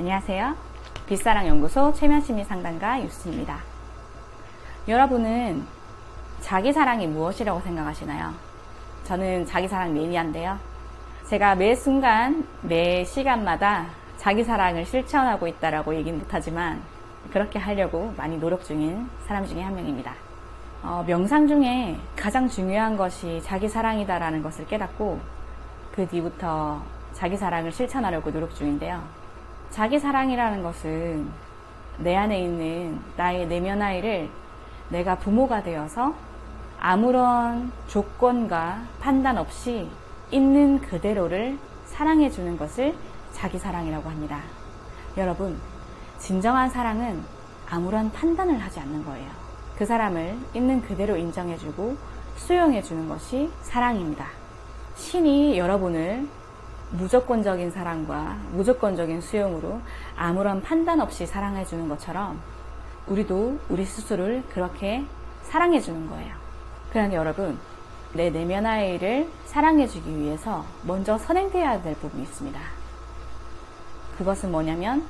안녕하세요. 빛사랑 연구소 최면심리 상담가 유수입니다. 여러분은 자기 사랑이 무엇이라고 생각하시나요? 저는 자기 사랑 매니아인데요. 제가 매 순간, 매 시간마다 자기 사랑을 실천하고 있다라고 얘기는 못하지만 그렇게 하려고 많이 노력 중인 사람 중에 한 명입니다. 어, 명상 중에 가장 중요한 것이 자기 사랑이다라는 것을 깨닫고 그 뒤부터 자기 사랑을 실천하려고 노력 중인데요. 자기 사랑이라는 것은 내 안에 있는 나의 내면 아이를 내가 부모가 되어서 아무런 조건과 판단 없이 있는 그대로를 사랑해 주는 것을 자기 사랑이라고 합니다. 여러분, 진정한 사랑은 아무런 판단을 하지 않는 거예요. 그 사람을 있는 그대로 인정해주고 수용해주는 것이 사랑입니다. 신이 여러분을 무조건적인 사랑과 무조건적인 수용으로 아무런 판단 없이 사랑해 주는 것처럼 우리도 우리 스스로를 그렇게 사랑해 주는 거예요. 그러나 여러분, 내 내면 아이를 사랑해 주기 위해서 먼저 선행되어야 될 부분이 있습니다. 그것은 뭐냐면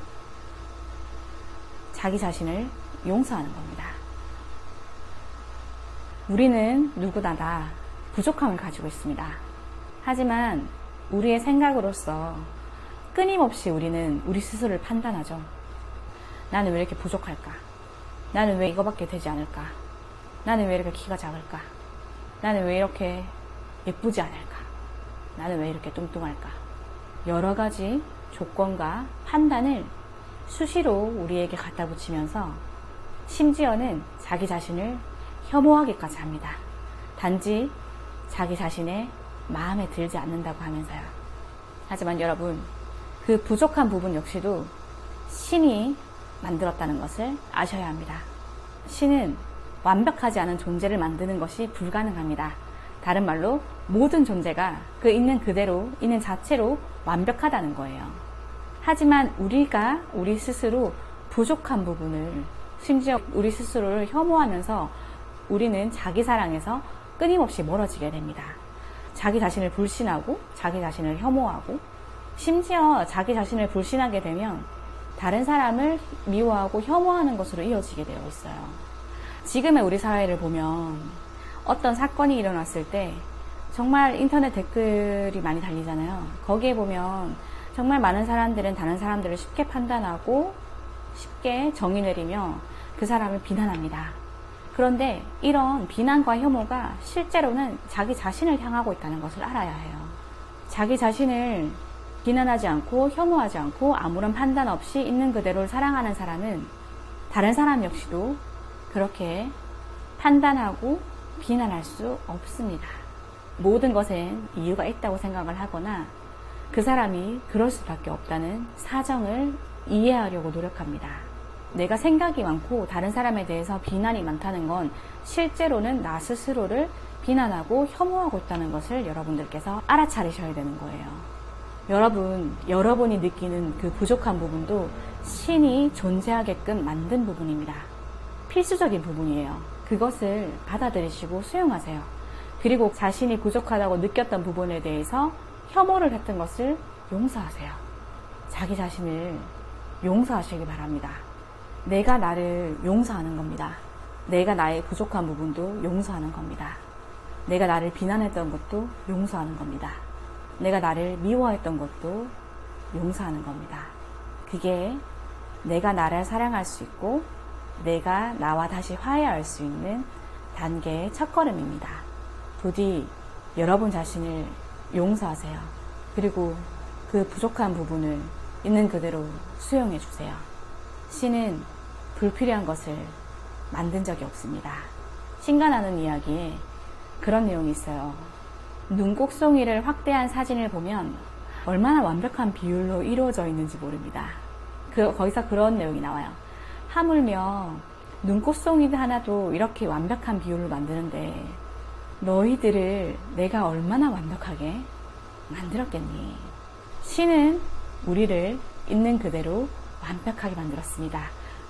자기 자신을 용서하는 겁니다. 우리는 누구나 다 부족함을 가지고 있습니다. 하지만 우리의 생각으로서 끊임없이 우리는 우리 스스로를 판단하죠. 나는 왜 이렇게 부족할까? 나는 왜 이거밖에 되지 않을까? 나는 왜 이렇게 키가 작을까? 나는 왜 이렇게 예쁘지 않을까? 나는 왜 이렇게 뚱뚱할까? 여러 가지 조건과 판단을 수시로 우리에게 갖다 붙이면서 심지어는 자기 자신을 혐오하기까지 합니다. 단지 자기 자신의 마음에 들지 않는다고 하면서요. 하지만 여러분, 그 부족한 부분 역시도 신이 만들었다는 것을 아셔야 합니다. 신은 완벽하지 않은 존재를 만드는 것이 불가능합니다. 다른 말로 모든 존재가 그 있는 그대로, 있는 자체로 완벽하다는 거예요. 하지만 우리가 우리 스스로 부족한 부분을 심지어 우리 스스로를 혐오하면서 우리는 자기 사랑에서 끊임없이 멀어지게 됩니다. 자기 자신을 불신하고 자기 자신을 혐오하고 심지어 자기 자신을 불신하게 되면 다른 사람을 미워하고 혐오하는 것으로 이어지게 되어 있어요. 지금의 우리 사회를 보면 어떤 사건이 일어났을 때 정말 인터넷 댓글이 많이 달리잖아요. 거기에 보면 정말 많은 사람들은 다른 사람들을 쉽게 판단하고 쉽게 정의 내리며 그 사람을 비난합니다. 그런데 이런 비난과 혐오가 실제로는 자기 자신을 향하고 있다는 것을 알아야 해요. 자기 자신을 비난하지 않고 혐오하지 않고 아무런 판단 없이 있는 그대로를 사랑하는 사람은 다른 사람 역시도 그렇게 판단하고 비난할 수 없습니다. 모든 것엔 이유가 있다고 생각을 하거나 그 사람이 그럴 수밖에 없다는 사정을 이해하려고 노력합니다. 내가 생각이 많고 다른 사람에 대해서 비난이 많다는 건 실제로는 나 스스로를 비난하고 혐오하고 있다는 것을 여러분들께서 알아차리셔야 되는 거예요. 여러분, 여러분이 느끼는 그 부족한 부분도 신이 존재하게끔 만든 부분입니다. 필수적인 부분이에요. 그것을 받아들이시고 수용하세요. 그리고 자신이 부족하다고 느꼈던 부분에 대해서 혐오를 했던 것을 용서하세요. 자기 자신을 용서하시기 바랍니다. 내가 나를 용서하는 겁니다. 내가 나의 부족한 부분도 용서하는 겁니다. 내가 나를 비난했던 것도 용서하는 겁니다. 내가 나를 미워했던 것도 용서하는 겁니다. 그게 내가 나를 사랑할 수 있고 내가 나와 다시 화해할 수 있는 단계의 첫걸음입니다. 부디 여러분 자신을 용서하세요. 그리고 그 부족한 부분을 있는 그대로 수용해 주세요. 신은 불필요한 것을 만든 적이 없습니다. 신간하는 이야기에 그런 내용이 있어요. 눈꼭송이를 확대한 사진을 보면 얼마나 완벽한 비율로 이루어져 있는지 모릅니다. 그, 거기서 그런 내용이 나와요. 하물며 눈꽃송이 하나도 이렇게 완벽한 비율로 만드는데 너희들을 내가 얼마나 완벽하게 만들었겠니? 신은 우리를 있는 그대로 완벽하게 만들었습니다.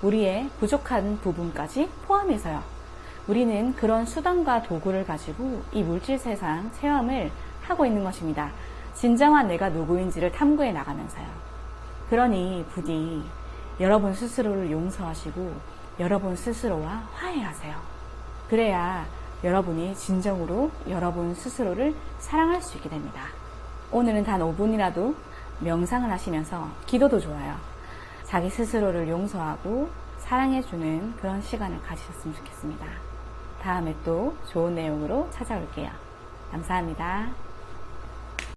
우리의 부족한 부분까지 포함해서요. 우리는 그런 수단과 도구를 가지고 이 물질 세상 체험을 하고 있는 것입니다. 진정한 내가 누구인지를 탐구해 나가면서요. 그러니 부디 여러분 스스로를 용서하시고 여러분 스스로와 화해하세요. 그래야 여러분이 진정으로 여러분 스스로를 사랑할 수 있게 됩니다. 오늘은 단 5분이라도 명상을 하시면서 기도도 좋아요. 자기 스스로를 용서하고 사랑해주는 그런 시간을 가지셨으면 좋겠습니다. 다음에 또 좋은 내용으로 찾아올게요. 감사합니다.